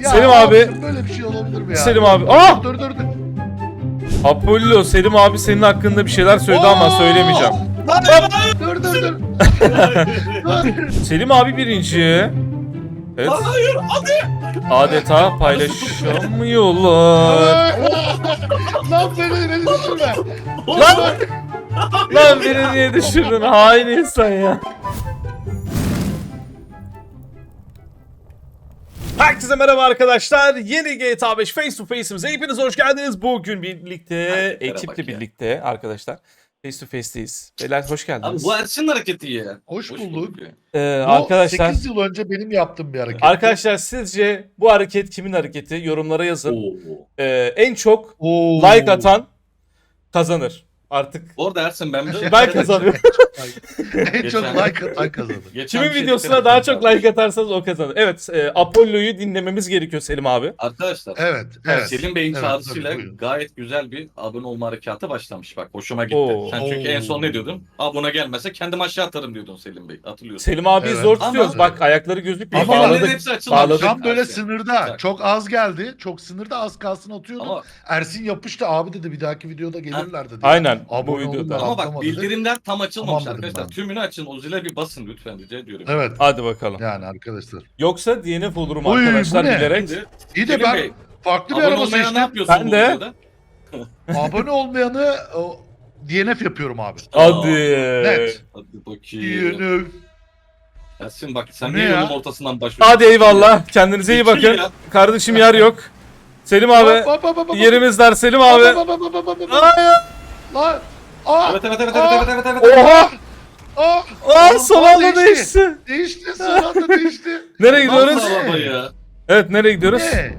Ya Selim abi- Böyle bir şey olabilir mi ya? Selim abi. Aa! Dur dur dur. Apollo Selim abi senin hakkında bir şeyler söyledi ama söylemeyeceğim. Dur dur dur. dur. Selim abi birinci. Evet. Hayır hadi. Adeta paylaşamıyorlar. Lan beni beni düşürme. Lan! Lan beni niye düşürdün? Hain insan ya. Herkese merhaba arkadaşlar. Yeni GTA 5 Face to Face'imize hepiniz hoş geldiniz. Bugün birlikte, Hareketlere ekiple birlikte arkadaşlar. Face to Face'teyiz. Beyler hoş Abi geldiniz. bu Ersin'in hareketi ya. Hoş bulduk. ya. Ee, Bu arkadaşlar, 8 yıl önce benim yaptığım bir hareket. arkadaşlar sizce bu hareket kimin hareketi? Yorumlara yazın. Oo. Ee, en çok Oo. like atan kazanır. Artık Bu arada Ersin ben de... ben kazanıyorum. en çok Geçen- like atan kazanır. Geçen Kimin bir şey videosuna daha çok like atarsanız o kazanır. Evet, e, Apollo'yu dinlememiz gerekiyor Selim abi. Arkadaşlar. Evet, evet. Selim Bey'in Evet, çağrısıyla tabii, buyurun. gayet güzel bir abone olma harekatı başlamış bak. Hoşuma gitti. Oo. Sen çünkü Oo. en son ne diyordun? Abone gelmese kendim aşağı atarım diyordun Selim Bey. Hatırlıyorsun. Selim abi Evet. zor tutuyoruz. Ama- Bak ayakları gözükmüyor. Ama- Bağladık. Hepsi açılmamış. bağladık. Tam böyle Ersin. sınırda. Bak. Çok az geldi. Çok sınırda az kalsın atıyordum. Ama, Ersin yapıştı abi dedi bir dahaki videoda gelirler dedi. Aynen videoda. da. ama bak bildirimler tam açılmamış Tamam dedim arkadaşlar. ben. Tümünü açın. O zile bir basın lütfen rica ediyorum. Evet. Hadi bakalım. Yani arkadaşlar. Yoksa DNF olurum Uy, arkadaşlar ne? bilerek. Şimdi İyi de Selim ben Bey, farklı bir abone araba olmaya ne seçtim. yapıyorsun Ben bu de. videoda? Abone olmayanı o, DNF yapıyorum abi. Hadi. Net. Hadi bakayım. DNF. Ersin bak sen Bu niye ne ya? yolun ortasından başlıyorsun? Hadi eyvallah. Kendinize iyi İki bakın. ya. Kardeşim yer yok. Selim abi Hop, hop, hop, hop, hop. yerimiz dar Selim Hop, abi. hop, hop, hop, hop, hop, hop. Hayır. Lan. Aa. Evet evet evet Aa! evet evet evet. evet. Oha. Aa. Aa son anda değişti. Değişti. Son anda değişti. Nereye gidiyoruz? Nasıl? Evet nereye gidiyoruz? Ne?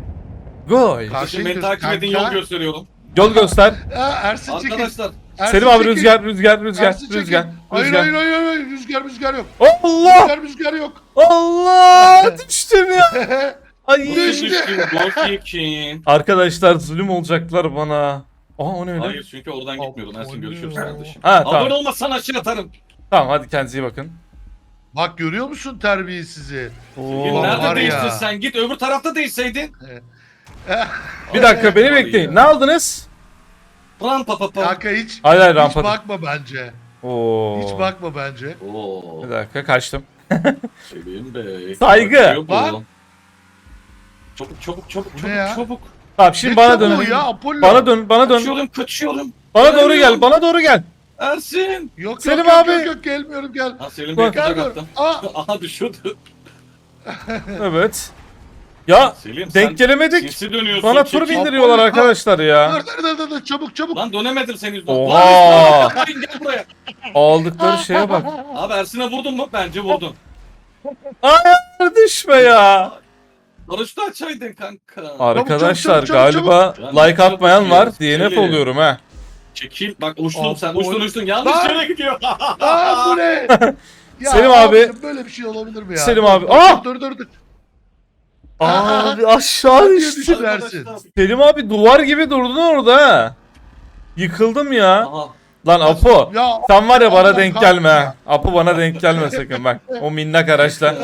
Gol. Karşıya Şimdi beni takip edin kanka. yol gösteriyorum. Yol göster. Aa, Ersin çekil. Arkadaşlar Ersin Selim abi çekil. rüzgar rüzgar rüzgar Ersin çekil. rüzgar Hayır rüzgar. hayır hayır hayır. Rüzgar rüzgar yok. Allah Rüzgar rüzgar yok. Allah düştüm ya. Ay. Düştü. düştüm gol. Arkadaşlar zulüm olacaklar bana. Aa o ne öyle? Hayır çünkü oradan gitmiyordum. Ersin görüşürüz kardeşim. Ha Abone tamam. olmazsan aşağı atarım. Tamam hadi kendinize iyi bakın. Bak görüyor musun terbiyesizi? Oo. Var nerede değiştin ya. sen? Git öbür tarafta değişseydin. Bir dakika beni bekleyin. Ne aldınız? Lan pa pa pa. Kanka hiç Hayır hayır hiç rampa. bakma bence. Oo. Hiç bakma bence. Oo. Bir dakika kaçtım. Selim Bey. Saygı. Bakıyor bu. Lan. Çabuk çabuk çabuk Bu çabuk ya? çabuk. Tamam şimdi Ne bana dön. ya Apollo. Bana dön, bana dön. Kaçıyorum kaçıyorum. Bana doğru gel, bana doğru gel. Ersin. Yok Selim yok, abi. Yok, yok, gelmiyorum gel. Ha Selim Bey Bak. kucak. Aa. Aha düşürdü. Evet. Ya Selim sen denk gelemedik. sinsi dönüyorsun. Bana tur çekil. bindiriyorlar Apollo. arkadaşlar ya. Dur dur dur dur, dur çabuk çabuk. Lan dönemedim senin yüzünden. Oha. Lan Ersin, gel buraya. Aldıkları şeye bak. Abi Ersin'e vurdun mu? Bence vurdun. Hayır düşme ya. Barış'ta açaydın kanka. Arkadaşlar çabuk, çabuk, galiba çabuk. like atmayan var. DNF oluyorum ha. Çekil. Bak uçtun sen. Uçtun uçtun. Yanlış Lan. yere gidiyor. Aa bu ne? Ya Selim abi. Böyle bir şey olabilir mi ya? Selim abi. Dur, Aa! Dur dur dur. Abi aşağı Niye düştü. Selim abi duvar gibi durdun orada ha. Yıkıldım ya. Aha. Lan Apo. Ya Sen var ya bana Allah denk kahretsin gelme ya. ha. Apo bana denk gelme sakın bak. O minnak araçla.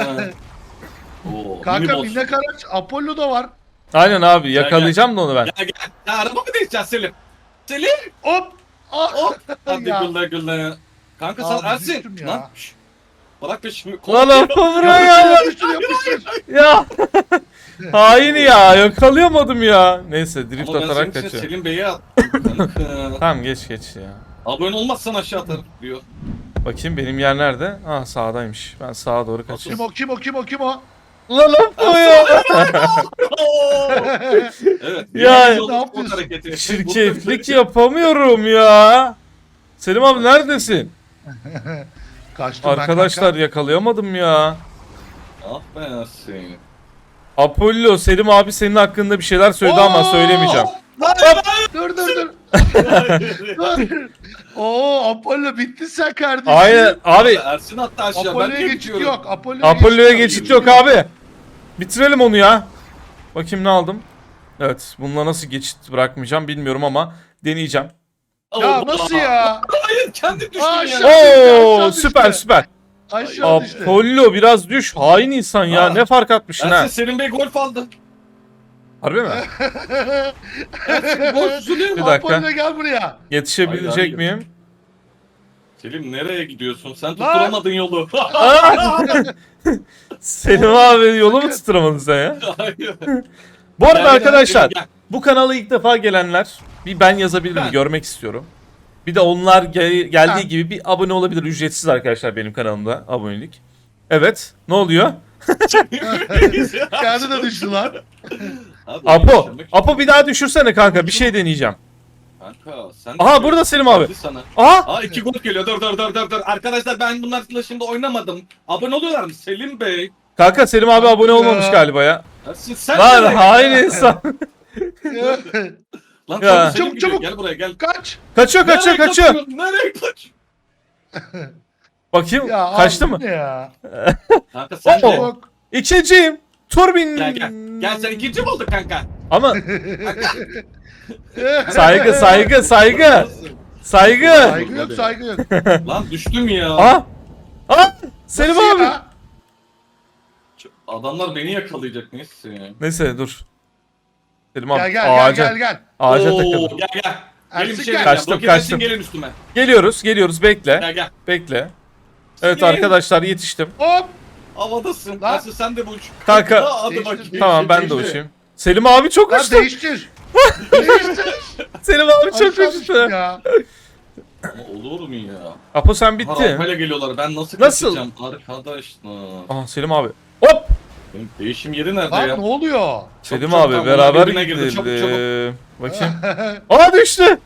Oo, kanka minibus. minnak araç Apollo da var. Aynen abi yakalayacağım da onu ben. Gel gel. Ya araba mı değişeceğiz Selim? Selim. Hop. Aa. Hop. Hadi Ya. gülle gülle. Kanka Abi sen Ersin. düştüm ya. Lan. şş. Bırak peşimi. Lan Apo buraya gel. Yapıştır yapıştır. Ya. Hain ya yakalayamadım ya. Neyse drift Ama ben senin atarak için kaçıyor. Selim Bey'e at. Kanka. Tamam geç geç ya. Abone olmazsan aşağı atarım diyor. Bakayım benim yer nerede? Ah sağdaymış. Ben sağa doğru Kim kaçıyorum. o kim o kim o kim o? Lan Apo ya. evet. Ya, ne yapıyorsun? hareketi. Çirkeflik yapamıyorum ya. Selim abi neredesin? Kaçtım ben Arkadaşlar kanka. yakalayamadım ya. Ah be Ersin. Apollo Selim abi senin hakkında bir şeyler söyledi ama Oo! söylemeyeceğim. Dur dur dur. dur. Oo Apollo bitti sen kardeşim. Aynen abi Ersin attı aşağı. ben Apollo'ya niye geçit yok. Apollo'ya, geçit yok abi. Bitirelim onu ya. Bakayım ne aldım. Evet bununla nasıl geçit bırakmayacağım bilmiyorum ama deneyeceğim. Ya nasıl ya? Hayır kendi düştün Aa, ya. aşağı. düştü, Oo düştü. süper süper. Aşağı düştü. Apollo biraz düş. Hain insan ya. Aa. Ne fark atmışsın ha. Selim Bey golf aldı. Harbi mi? Suluyor Bir mu? dakika. Apollo gel buraya. Yetişebilecek hayır. miyim? Selim nereye gidiyorsun? Sen tutturamadın yolu. Selim abi yolu mu tutturamadın sen ya? Hayır. Bu arada Gel, arkadaşlar gel, gel. bu kanala ilk defa gelenler bir ben yazabilirim Ben. görmek istiyorum. Bir de onlar gel- geldiği Ben. gibi bir abone olabilir ücretsiz arkadaşlar benim kanalımda abonelik. Evet ne oluyor? Kendi de düştü lan. Abi, Apo yaşamak- Apo bir daha düşürsene kanka bir şey deneyeceğim. Kanka sen Aha burada Selim abi. Geldi Sana. Aha Aa iki gol geliyor. Dur dur dur dur dur. Arkadaşlar ben bunlarla şimdi oynamadım. Abone oluyorlar mı? Selim Bey. kanka Selim abi abone olmamış galiba ya. Ersin sen Lan nereye? hain insan. Lan Ya. çabuk, Çabuk, çabuk. Gel buraya gel. Kaç. Kaçıyor kaçıyor Nereye kaçıyor. kaçıyorsun? Nereye kaç? Bakayım Ya kaçtı mı? Ne ya? Kanka sen Oo. de. İkinciyim. Turbin. Gel gel. Gel sen ikinci mi oldun kanka? Ama saygı saygı saygı. Saygı. Saygı yok saygı yok. Lan düştüm ya. Aha. Aha. Selim Nasıl abi. ya? Adamlar beni yakalayacak neyse. Neyse dur. Selim abi Gel gel gel ağaca, gel gel. ağaca Oo, takıldı. Gel gel. Gelin bir Ersin şey gel. Kaçtım, kaçtım. Ersin, gelin üstüme. Geliyoruz geliyoruz bekle. Gel gel. Bekle. Evet Gelin. arkadaşlar yetiştim. Hop. Havadasın. Lan. Ersin sen de bu uç. Kanka. Aa, Hadi Değiştir, bakayım. Tamam ben de Değiştir. uçayım. Selim abi çok Lan uçtu. değiştir. Selim abi çok Aşağı ya. Ama olur mu ya? Apo sen Bitti. Harapayla geliyorlar. Ben nasıl, Nasıl? kaçacağım arkadaşlar? Aha Selim abi. Hop. Benim değişim yeri nerede Lan ya? ne oluyor? Selim çok abi tam beraber birbirine girdi, gidelim. çabuk, çabuk. Bakayım. Aa düştü.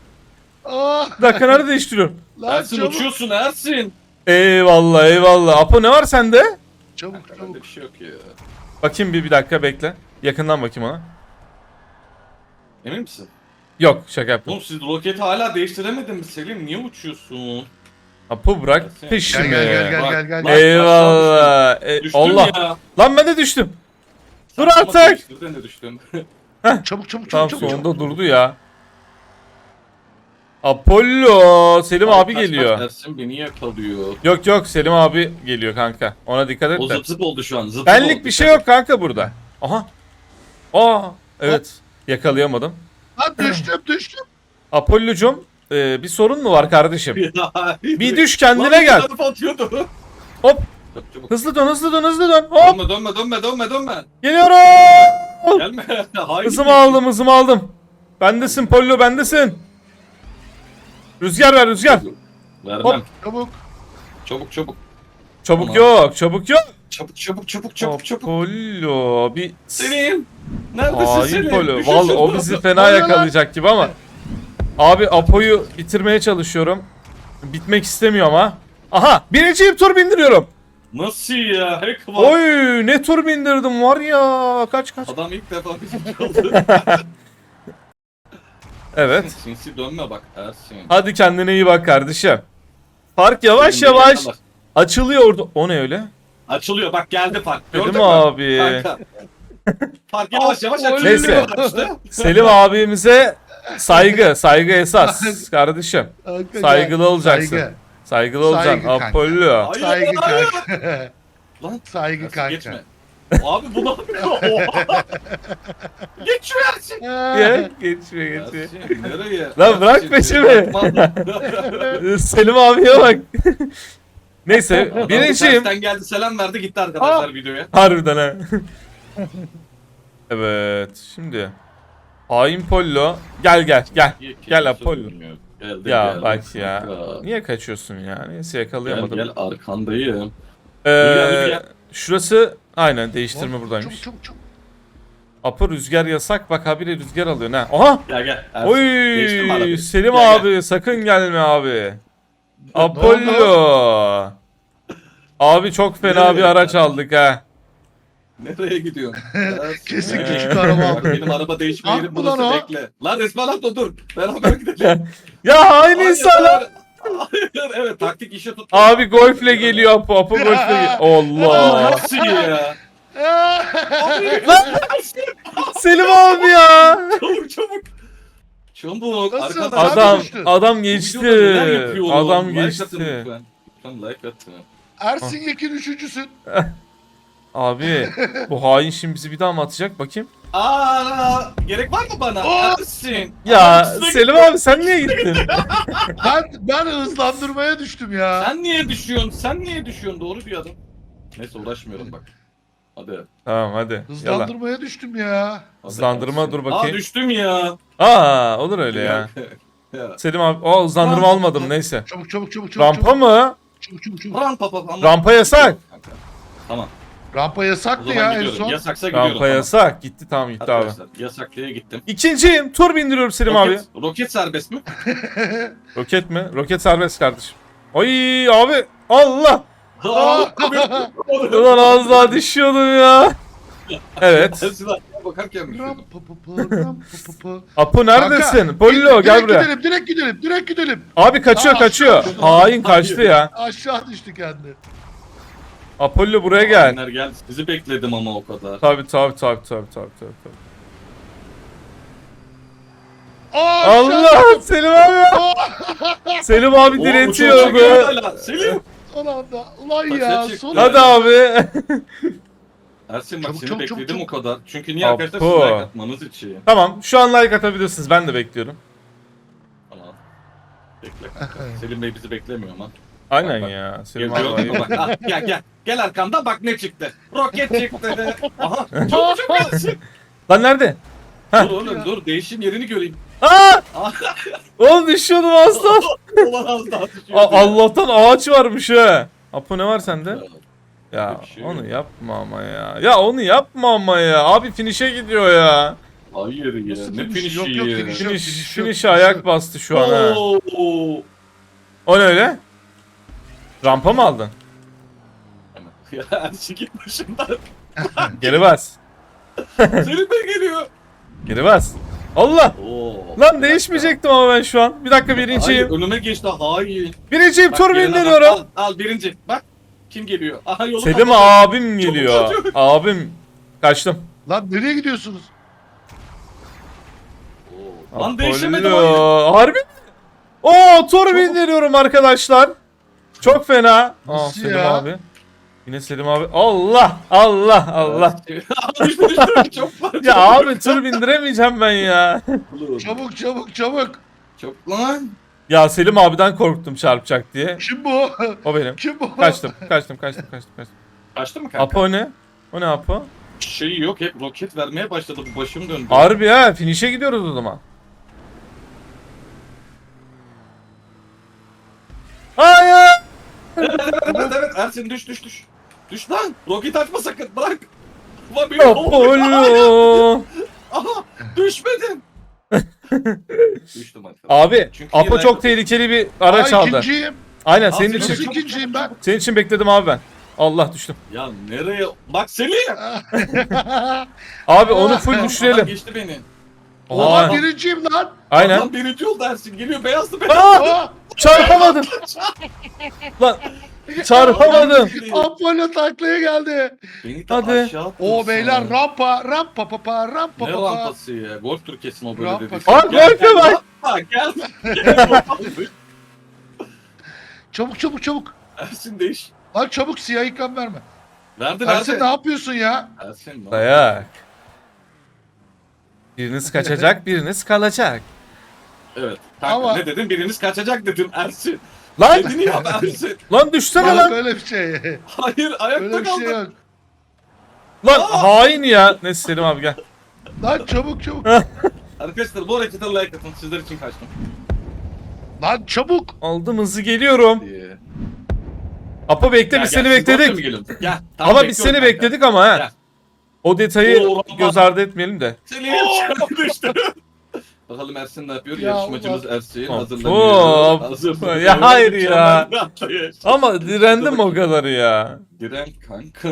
Ah, Bir dakika nerede değiştiriyorum? lan Ersin çabuk. uçuyorsun Ersin. Eyvallah eyvallah. Apo ne var sende? Çabuk çabuk. bende bir şey yok ya. Bakayım bir, bir dakika bekle. Yakından bakayım ona. Emin misin? Yok şaka yaptım. Oğlum siz roketi hala değiştiremedin mi Selim? Niye uçuyorsun? Apo bırak Gel, peşimi. Gel gel gel gel gel gel. bak. Eyvallah. E, Düştüm Allah. ya. Lan ben de düştüm. Dur artık. değiştirdin de düştüm. Çabuk çabuk çabuk Tam çabuk. sonunda çabuk. durdu ya. Apollo. Selim abi Kaç, kaç, geliyor. Ersin beni yakalıyor. Yok yok Selim abi geliyor kanka. Ona dikkat et O de. zıp zıp oldu şu an. Zıp zıp Benlik oldu. bir şey yok kanka burada. Aha. Aa evet. Yakalayamadım. Lan düştüm düştüm. Apollo'cum e, bir sorun mu var kardeşim? Bir düş kendine gel. atıyordu. Hop. Hızlı dön hızlı dön hızlı dön. Hop. Dönme dönme dönme dönme dönme. Geliyorum. Gelme. Hayır. Hızımı aldım hızımı aldım. Bendesin Pollo bendesin. Rüzgar ver rüzgar. Vermem. Hop. Çabuk. Çabuk çabuk. Çabuk Tamam. yok çabuk yok. Çabuk çabuk çabuk çabuk çabuk. Pollo bir... Selim. Neredesin Hain Selim? Pollo. Düşüyorsun Vallahi o bizi fena lan. yakalayacak gibi ama. Abi Apo'yu bitirmeye çalışıyorum. Bitmek istemiyor ama. Aha birinciyim tur bindiriyorum. Nasıl ya? Hack var. Oy ne tur bindirdim var ya. Kaç kaç. Adam ilk defa bizim kaldı. Evet. Sinsi dönme bak Ersin. Hadi kendine iyi bak kardeşim. Park yavaş Selim yavaş yakalar. açılıyor orada. O ne öyle? Açılıyor bak geldi fark. Gördün mü? abi. Kanka. Fark yavaş yavaş açılıyor. Neyse. İşte. Selim abimize saygı, saygı esas kardeşim. Kanka, Saygılı olacaksın. Saygı. Saygılı olacaksın kanka. Apollo. Hayır, Saygı hayır. kanka. Lan Saygı kanka. geçme. Abi bu ne yapıyor? Oha. Geçiyor. Gel, geçme geçme. Ersin nereye? Lan bırak Ersin, peşimi. Selim abiye bak. Neyse birinciyim. tersten geldi selam verdi gitti arkadaşlar videoya. Harbiden ha. evet şimdi. Hain Pollo. Gel gel gel. Gel Apollo. Geldi, Ya geldi. bak ya. Kanka. Niye kaçıyorsun ya? Neyse Gel yakalayamadım. gel arkandayım. Ee, Rüzgar, rüzgar. şurası aynen değiştirme buradaymış. Çabuk çabuk. Apo rüzgar yasak bak habire rüzgar alıyor ne? Aha! Gel gel. Ersin. Oy? Selim Gel, gel. abi sakın gelme abi. Apollo. Abi çok fena bir araç aldık ha. Nereye gidiyorsun? Kesin Ee, küçük araba Bak aldı. benim araba değişme yerim bu lan burası o. bekle. Lan resmen atla dur. Beraber gidelim. Ya Hayır, insanlar. hayır. Evet taktik işe tut. Abi golfle geliyor Apo. Apo golfle geliyor. Allah. Nasıl ya? Selim abi ya. çabuk çabuk. Çabuk. Nasıl? Adam düştü. adam geçti. Adam geçti. Lütfen like atın. Ersin Yekin üçüncüsün. Abi bu hain şimdi bizi bir daha mı atacak bakayım. Aa, gerek var mı bana? Oh! Ersin. Ya Ersin, Selim abi sen niye gittin? Ben ben hızlandırmaya düştüm ya. Sen niye düşüyorsun? Sen niye düşüyorsun? Doğru bir adam. Neyse uğraşmıyorum bak. Hadi. tamam hadi. Hızlandırmaya düştüm ya. Hızlandırma, dur bakayım. Aa düştüm ya. Aa olur öyle ya. ya. Selim abi o hızlandırma Rampa. almadım neyse. Çabuk çabuk çabuk çabuk. Rampa çabuk. mı? Çabuk çabuk çabuk. Rampa papa. Rampa yasak. Tamam. Rampa O yasaktı zaman ya en gidiyorum. son. Yasaksa gidiyorum. Rampa yasak. Gitti tamam gitti abi. Arkadaşlar yasak diye gittim. İkinciyim. Tur bindiriyorum Selim abi. Roket, roket serbest mi? Roket mi? Roket serbest kardeşim. Ay abi. Allah. Ulan az daha düşüyordum ya. Evet. Bakarken. Apo neredesin? Kanka, Pollo gel direkt buraya. gidelim direkt gidelim direkt gidelim. Abi kaçıyor Aa, kaçıyor. aşağı- Hain kaçtı ya. Aşağı düştü kendi. Apollo buraya gel. Hainler geldi. Sizi bekledim ama o kadar. Tabi tabi tabi tabi tabi tabi. Aa, aşağı Allah. Selim abi. Selim abi Oo, diretiyor be. hala. Selim. Son anda. Ulan Bak, ya son Hadi anda. abi. Ersin bak Çabuk, seni çabuk, bekledim çabuk, o kadar. Çünkü niye Apo. arkadaşlar siz like atmanız için. tamam şu an like atabilirsiniz ben de bekliyorum. Tamam. Bekle kanka. Selim Bey bizi beklemiyor ama. Aynen Bak, ya. Gel, Selim abi. gördün mü bak. Ah, gel gel. Gel arkamda bak ne çıktı. Roket çıktı. Aha. Çok çok. Lan nerede? Dur oğlum dur. Değişim yerini göreyim. Aa! Ah, Oğlum düşüyordum aslan. Ulan az daha düşüyor. A- Allah'tan ağaç varmış ha. Apo ne var sende? Ya Bir şey onu yapma ama ya. Ya onu yapma ama ya. Abi finish'e gidiyor ya. Hayır ya. Nasıl Ne finish? finişi Yok, yok, ya. finish. Finish, finish yok, finish'e finish ayak yok. bastı şu an ha. Oo. O ne öyle? Rampa mı aldın? Ya git başımdan. Geri bas. Selim Bey geliyor. Geri bas. Allah! Oo. Lan değişmeyecektim ama ben şu an. Bir dakika Hayır birinciyim. önüme geçti. Hayır. Birinciyim Bak, tur yerine bak. bindiriyorum. Al, al birinci. Bak. Kim geliyor? Aha yolu Selim kapadı. abim geliyor. Abim. Kaçtım. Lan nereye gidiyorsunuz? Oo. Lan değişemedim hayır. Harbi mi? Oo tur bindiriyorum arkadaşlar. Çok fena. Aa Nasıl Selim ya? abi. Yine Selim abi. Allah Allah Allah. Çok. Ya abi tur bindiremeyeceğim ben ya. Çabuk çabuk çabuk. Çok lan. Ya Selim abiden korktum çarpacak diye. Kim bu? O benim. Kim bu? Kaçtım kaçtım kaçtım kaçtım kaçtım. Kaçtı mı kanka? Apo ne? O ne Apo? Şey yok hep roket vermeye başladı bu başım döndü. Harbi ha finish'e gidiyoruz o zaman. Hayır. Evet evet evet Ersin düş düş düş. Düş lan. Roket açma sakın bırak. Ulan beni kovalıyor. Apollo. Aha düşmedim. Düştüm arkadaşlar. Abi Çünkü Apo yine- çok tehlikeli bir araç Ay, aldı. ikinciyim. Aynen Aa, senin Selim için. Nasıl ikinciyim ben? Senin için bekledim abi ben. Allah düştüm. Ya nereye? Bak Selim. Abi onu full Adam düşürelim. geçti beni. Oha. Ulan birinciyim lan. Aynen. Lan birinci yol dersin. Geliyor beyazlı beyaz. Aa, Aa, çarpamadım. Lan çarpamadım. Apollo taklaya geldi. Beni de Hadi. aşağı O beyler rampa rampa papa rampa Ne papa. rampası ya? Golf tur kesin o böyle Rampa. dedi. Aa, Gel, golfe gel, bak. rampa, Gel. Gel. Çabuk çabuk çabuk. Ersin değiş. Lan çabuk siyah ikram verme. Verdi Ersin verdi. ne yapıyorsun ya? Ersin ne? Dayak. Biriniz kaçacak, biriniz kalacak. Evet. Kanka Ama- ne dedin? Biriniz kaçacak dedim Ersin. Lan, Ersin. lan düşsene Yok lan. öyle bir şey. Hayır ayakta Öyle bir şey kaldı. yok. Lan hain ya. Neyse Selim abi gel. Lan çabuk çabuk. Arkadaşlar bu harekete like atın. Sizler için kaçtım. Lan çabuk. Aldım hızı geliyorum. Diye. Apo bekle biz seni bekledik. Gel. Ama biz seni bekledik ama ha. Gel. O detayı Oo, Rampa. göz ardı etmeyelim de. Seni düştü. Bakalım Ersin ne yapıyor? Ya Yarışmacımız Ersin Hop, hazırlanıyor. hop. Hazırlanıyor. Ya hayır ya. Ama direndim o kadar ya. Diren kanka.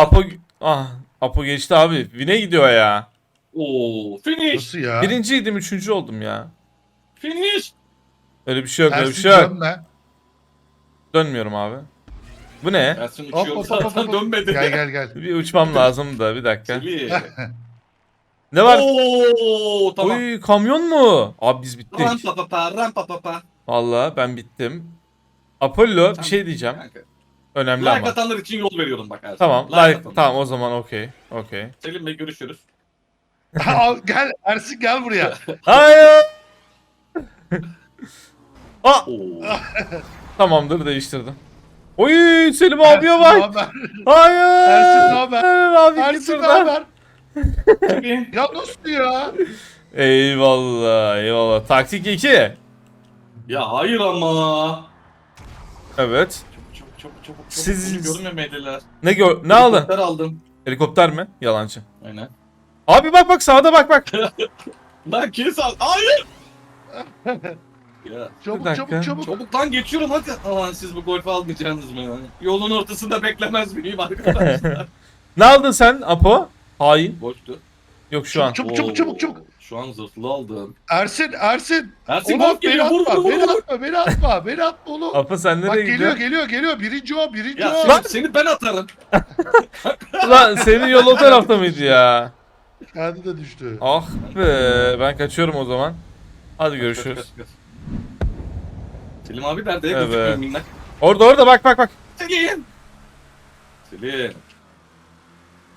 Apo ah Apo geçti abi. Vine gidiyor ya. Oo, finish. Nasıl ya? Birinciydim, üçüncü oldum ya. Finish. Öyle bir şey yok, öyle bir Ersin şey yok. dönme. Dönmüyorum abi. Bu ne? Ersin Hop, uçuyor hop, hop, zaten hop. dönmedi. Gel gel gel. Bir uçmam lazım da bir dakika. Ne var? Oo, tamam. Oy kamyon mu? Abi biz bittik. Rampa papa, rampa papa. Vallahi ben bittim. Apollo bir şey diyeceğim. Kanka. Önemli Like ama. atanlar için yol veriyorum bak Ersin. Tamam, like, atanlar. tamam o zaman okey. Okey. Selim Bey görüşürüz. Al, gel Ersin gel buraya. Hayır. Aa, tamamdır değiştirdim. Oy Selim abiye bak. Hayır. Ersin, ne haber? Abi Ersin ne haber? Ya nasıl ya? Eyvallah eyvallah. Taktik 2. ya hayır ama. Evet. Çabuk çabuk çabuk çabuk. Siz- Bunu görmemediler. Ne gör ne aldın? Helikopter aldım. Helikopter mi? Yalancı. Aynen. Abi bak bak sağda bak bak. Lan kes al. Hayır. ya Çabuk dakika. çabuk çabuk. çabuk lan geçiyorum hadi. Aman siz bu golfü almayacaksınız mı? yani? Yolun ortasında beklemez miyim arkadaşlar? Ne aldın sen Apo? Hain. Golftü. Yok şu an. Çabuk çabuk çabuk çabuk. Şu an zırhlı aldım. Ersin Ersin. Ersin Ulan golf beni geliyor. Vur atma, vur vur. beni vur. atma, beni atma, beni atma oğlum. Apo sen Bak nereye geliyor, gidiyorsun? geliyor, geliyor. Birinci o, birinci Ya o. Lan seni ben atarım. Lan senin yol o tarafta mıydı ya? Kendi de düştü. Ah be ben kaçıyorum o zaman. Hadi görüşürüz. Selim abi nerede? Evet. Minnak. Orada orada bak bak bak. Selim. Selim.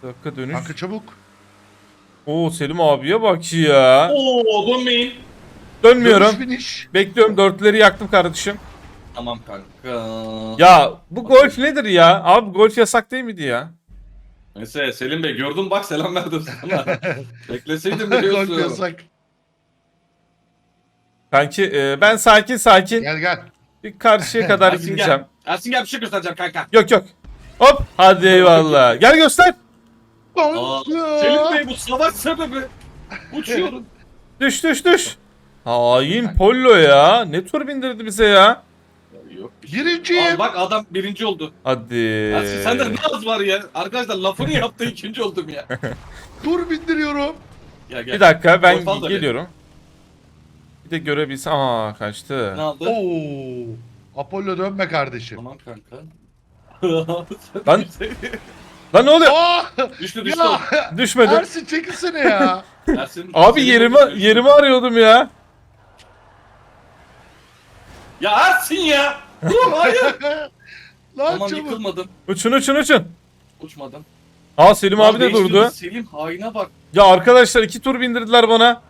Bir dakika dönüş. Kanka çabuk. Oo Selim abiye bak ya. Oo dönmeyin. Dönmüyorum. Dönüş finish. Bekliyorum dörtleri yaktım kardeşim. Tamam kanka. Ya bu golf nedir ya? Abi golf yasak değil miydi ya? Neyse Selim Bey gördüm bak selam verdim sana. Bekleseydin Golf biliyorsun. yasak. Kanki e, ben sakin sakin Gel gel. bir karşıya kadar Ersin gideceğim. gel. Ersin gel bir şey göstereceğim kanka. Yok yok. Hop hadi eyvallah. Gel göster. Aa, Selim Bey bu savaş sebebi. Uçuyorum. Düş düş düş. Hain Pollo ya. Ne tur bindirdi bize ya? Yok şey. Birinciyim. Aa, bak adam birinci oldu. Hadi. Ersin sende ne az var ya. Arkadaşlar lafını yaptı ikinci oldum ya. Tur bindiriyorum. Gel gel. Bir dakika ben Golf al da bir. geliyorum. Bir de görebilsem. Aa kaçtı. Ne aldı? Oo. Apollo dönme kardeşim. Tamam kanka. Lan- Lan ne oluyor? Aa! düştü düştü. Ya Düşmedim. Ersin çekilsene ya. Ersin, Abi yerimi yerimi arıyordum ya. Ya Ersin ya. Dur hayır. Lan tamam çabuk. yıkılmadım. Uçun uçun uçun. Uçmadım. Aa Selim abi de değiştirdi. durdu. Selim haine bak. Ya arkadaşlar iki tur bindirdiler bana.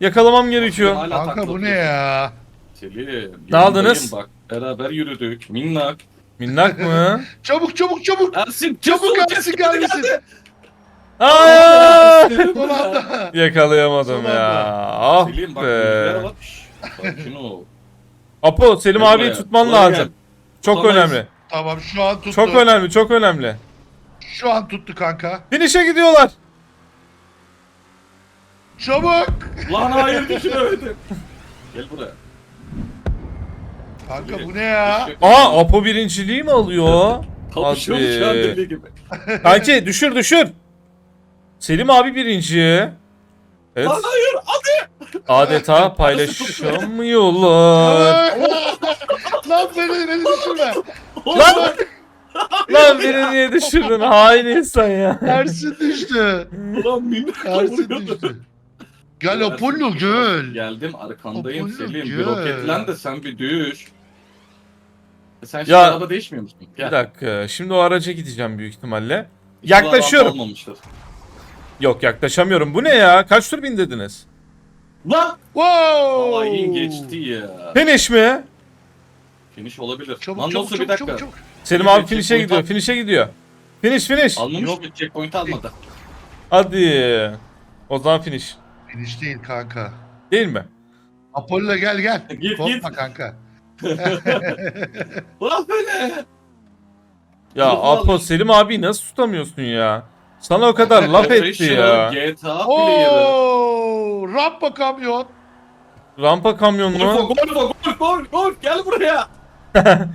Yakalamam gerekiyor. Hala Kanka takla bu ne atıyor. ya? Selim. Ne aldınız? yanındayım Bak beraber yürüdük. Minnak. Minnak mı? Çabuk çabuk çabuk. Ersin Çabuk Ersin geldi. Aa! Son anda. Yakalayamadım Son ya. Ah Selim bak be. bak. Şşş, Sakin ol. Apo Selim Gel abiyi buraya. tutman Buraya lazım. gel. Çok Tutamayız. önemli. Tamam şu an tuttu. Çok önemli, çok önemli. Şu an tuttu kanka. Finish'e gidiyorlar. Çabuk. Lan hayır düşüremedim. Gel buraya. Kanka bu ne ya? Aa Apo birinciliği mi alıyor? Kapışıyor Hadi. şu an deli gibi. Kanki düşür düşür. Selim abi birinci. Evet. Lan hayır hadi. Adeta paylaşamıyorlar. Lan beni beni düşürme. Lan! Lan beni niye düşürdün? Hain insan ya. Ersin düştü. Ulan minnak Ersin vuruyordu. düştü. Gel Apollo gel. Geldim arkandayım Apollo Selim. Bir gel. roketlen de sen bir düş. Sen şimdi Ya- araba değişmiyor musun? Gel. Bir dakika. Şimdi o araca gideceğim büyük ihtimalle. Yaklaşıyorum. Yok yaklaşamıyorum. Bu ne ya? Kaç tur bindirdiniz? Lan! Wow. Hain geçti ya. Finish mi? Finish olabilir. Çabuk Lan çabuk nasıl bir çabuk dakika? çabuk çabuk. Selim abi finish'e checkpoint gidiyor. al. Finish'e gidiyor. Finish finish. Almamış Yok. bir checkpoint almadı. Hadi. O zaman finish. Finish değil kanka. Değil mi? Apollo gel gel. Git, Korkma git. kanka. Ulan böyle. Ya Yok, Apo. Selim abi nasıl tutamıyorsun ya? Sana o kadar laf etti ya. GTA player'ı. Oo, rampa kamyon. Rampa kamyon Golfo, mu? golfo, golf, golf, golf. Gel buraya.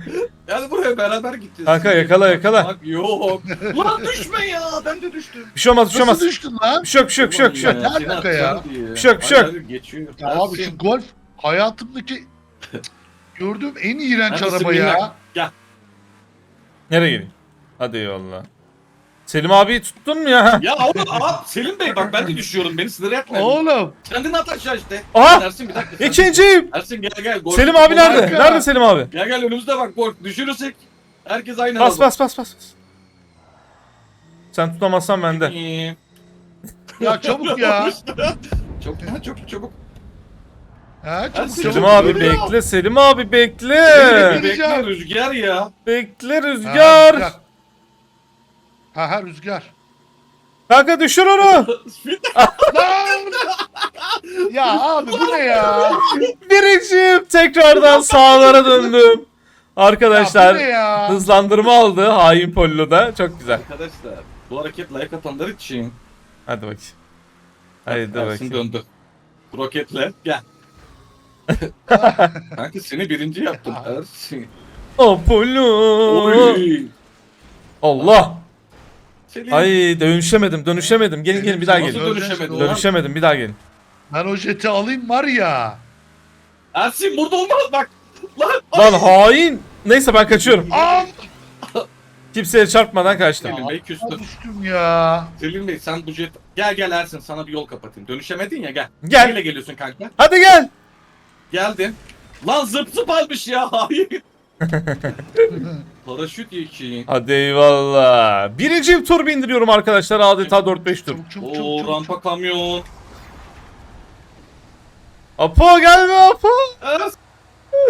Gel buraya beraber gideceğiz. Kanka, yakala, yakala. Bak yok. Lan düşme ya. Ben de düştüm. Bir şey olmaz, bir şey olmaz. Nasıl düştün lan? Bir şey yok, bir şey yok, bir şey yok, bir şey yok. Ya? Bir şey yok, bir şey yok. Geçiyor. Ya abi şu golf hayatımdaki gördüğüm en iğrenç Neredesin araba ya. minnak? Gel. Nereye geleyim? Hadi eyvallah. Selim abiyi tuttun mu ya? Ya oğlum abi Selim Bey bak ben de düşüyorum. Beni sinir etme. Oğlum Kendini at aşağı işte. Aha! Ersin bir dakika. sen- İkinciyim. Ersin gel gel. Golf- Selim abi nerede? Kanka. Nerede Selim abi? Gel gel önümüzde bak golf. Düşürürsek. Herkes aynı Bas araba. bas bas bas. Sen tutamazsan bende. Ya çabuk ya. Çok çok çabuk. Ha çabuk. Selim abi Geliyor. bekle Selim abi bekle. Bekle rüzgar ya. Bekle Rüzgar. Ha ha rüzgar. Kanka düşür onu. Lan! ya abi bu ne ya? Birinciyim. Tekrardan sağlara döndüm. Arkadaşlar Ya bu ne ya? hızlandırma aldı hain Pollo'da. Çok güzel. Arkadaşlar bu hareket like atanlar için. Hadi bakayım. Haydi Ersin bakayım. döndü. Roketle gel. Kanka seni birinci yaptım Ersin. Apollo. Oy. Allah. Ay dönüşemedim dönüşemedim. Gelin gelin bir daha Nasıl gelin. dönüşemedin lan? Dönüşemedim bir daha gelin. Ben o jeti alayım var ya. Ersin burada olmaz bak. Lan. Lan hain. Neyse ben kaçıyorum. Aa! Kimseye çarpmadan kaçtım. Selim Bey küstü. Düştüm ya. Selim Bey sen bu jet... Gel gel Ersin sana bir yol kapatayım. Dönüşemedin ya gel. Gel. Neyle geliyorsun kanka? Hadi gel. Geldin. Lan zıp zıp almış ya. Hayır. Paraşüt için. Hadi eyvallah. Birinci tur bindiriyorum arkadaşlar adeta 4-5 tur. Çabuk çabuk Oo çabuk. çabuk, rampa kamyon. Apo gelme Apo. Ersin.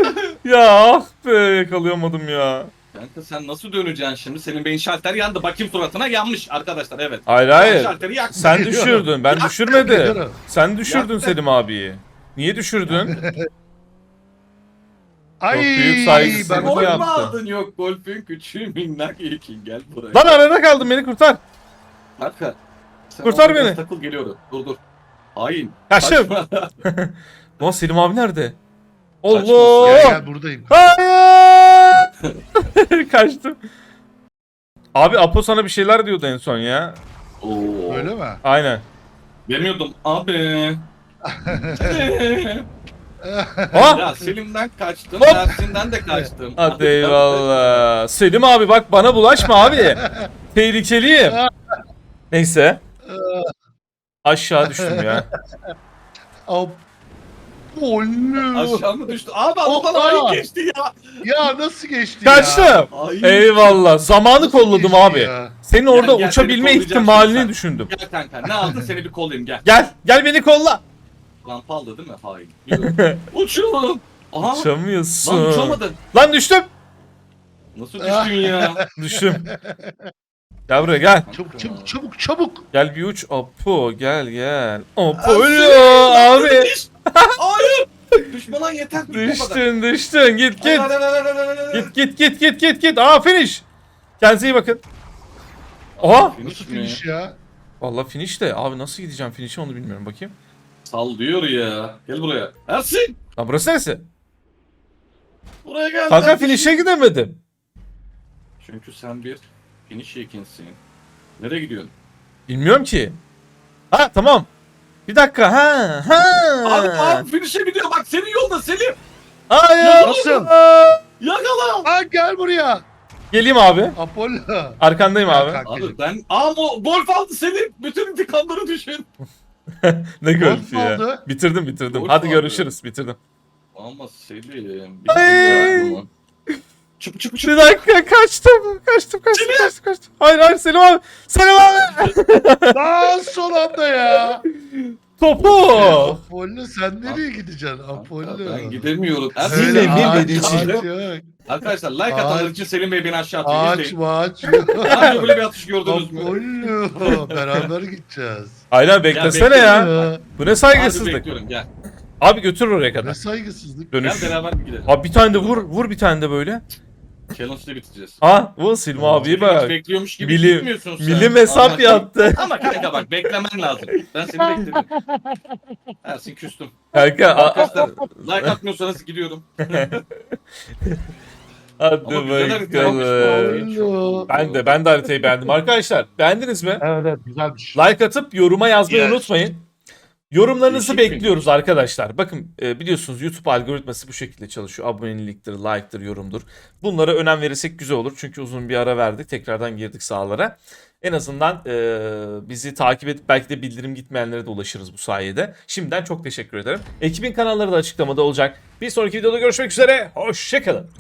Ya ah be yakalayamadım ya. Kanka sen nasıl döneceksin şimdi? Senin beyin şalter yandı. Bakayım suratına yanmış arkadaşlar evet. Hayır hayır. Şalteri yaktın. Sen düşürdün ben düşürmedim. Geliyorum. Sen düşürdün Yaktı. Selim abiyi. Niye düşürdün? Ay büyük saygısızlık ben Gol mü yaptı. aldın? Yok golfün küçüğü minnak için gel buraya. Lan arada kaldım beni kurtar. Kanka. sen Kurtar orada beni. biraz Takıl geliyorum. Dur dur. Hain. Kaçtım. Kaçma. Lan Selim abi nerede? Saçmasın gel, Allah! gel buradayım. Hayır! Kaçtım. Abi Apo sana bir şeyler diyordu en son ya. Oo. Öyle mi? Aynen. Demiyordum abi. Ha? ya Selim'den kaçtım, Hop. Ersin'den de kaçtım. Hadi eyvallah. Selim abi bak bana bulaşma abi. Tehlikeliyim. Neyse. Aşağı düştüm ya. Oğlum. Aşağı mı düştü? Abi Oha. adam hain geçti ya. Ya nasıl geçti ya? Kaçtım. Hain. Eyvallah. Zamanı Nasıl kolladım geçti abi. ya? Senin orada Gel, gel, seni uçabilme ihtimalini sen. düşündüm. Gel kanka ne aldın seni bir kollayayım gel. Gel. Gel beni kolla. Rampa aldı değil mi? Hain. Yürü. Uçuyorum. Aha. Lan Uçamıyorsun. uçamadın. Lan düştüm. Nasıl düştün ya? Düştüm. Gel buraya gel. Çabuk çabuk çabuk çabuk. Gel bir uç. Apo gel gel. Apo Ersin, abi. Hayır. Düşme lan yeter. Düştün düştün. Git git. Hayır, hayır, hayır, hayır, hayır, hayır. Git git git git git git. Aa finish. Kendinize iyi bakın. Oha. Nasıl Finish ya? Vallahi finish de. Abi nasıl gideceğim finish'e onu bilmiyorum bakayım. Sallıyor ya. Gel buraya. Ersin. Lan burası neresi? Buraya gel. Kanka Ersin. finish'e gidemedim. Çünkü sen bir finish yekinsin. Nereye gidiyorsun? Bilmiyorum ki. Ha tamam. Bir dakika. Ha ha. Abi, abi finish'e gidiyor bak senin yolda Selim. Hayır. Nasıl? Yakala. Aa gel buraya. Geleyim abi. Apollo. Arkandayım abi. Abi ben ama golf aldı Selim. Bütün intikamları düşün. Ne Golf golfü ya. oldu. Bitirdim bitirdim. Golf Hadi oldu. görüşürüz. Bitirdim. Ama Selim. Ay. Çıp çıp Bir çıp. dakika kaçtım. Kaçtım kaçtım kaçtım kaçtım. Hayır hayır Selim abi. Selim abi. Lan son anda ya. Topu. Apollo sen nereye gideceksin Apollo? Ben gidemiyorum. Öyle Ersin mi ağaç- ağaç- Ağaç yok. Arkadaşlar like Ağaç- atanlar için Selim Bey beni aşağı atıyor. Ağaç yok. Daha önce böyle bir atış gördünüz mü? Apollo. Beraber gideceğiz. Aynen beklesene Ya, ya. Ya, Bu ne Abi saygısızlık. bekliyorum gel. Abi götür oraya ne kadar. saygısızlık. Dönüş. Gel beraber bir gidelim. Abi bir tane de vur. Vur bir tane de böyle. Challenge'da biteceğiz. Ha bu Selim abi Hiç bak. bekliyormuş gibi Milim- gitmiyorsun sen. Milim hesap Ama- yaptı. Ama kanka bak beklemen lazım. Ben seni bekledim. Ersin küstüm. Kanka a- Arkadaşlar like atmıyorsanız gidiyorum. hadi Ama güzel bakalım. Ben de ben de haritayı beğendim. Arkadaşlar beğendiniz mi? Evet evet güzelmiş. Like atıp yoruma yazmayı Yes. unutmayın. Yorumlarınızı Değişik bekliyoruz arkadaşlar. Bakın e, biliyorsunuz YouTube algoritması bu şekilde çalışıyor. Aboneliktir, like'tır, yorumdur. Bunlara önem verirsek güzel olur. Çünkü uzun bir ara verdik. Tekrardan girdik sahalara. En azından e, bizi takip edip belki de bildirim gitmeyenlere de ulaşırız bu sayede. Şimdiden çok teşekkür ederim. Ekibin kanalları da açıklamada olacak. Bir sonraki videoda görüşmek üzere. Hoşçakalın.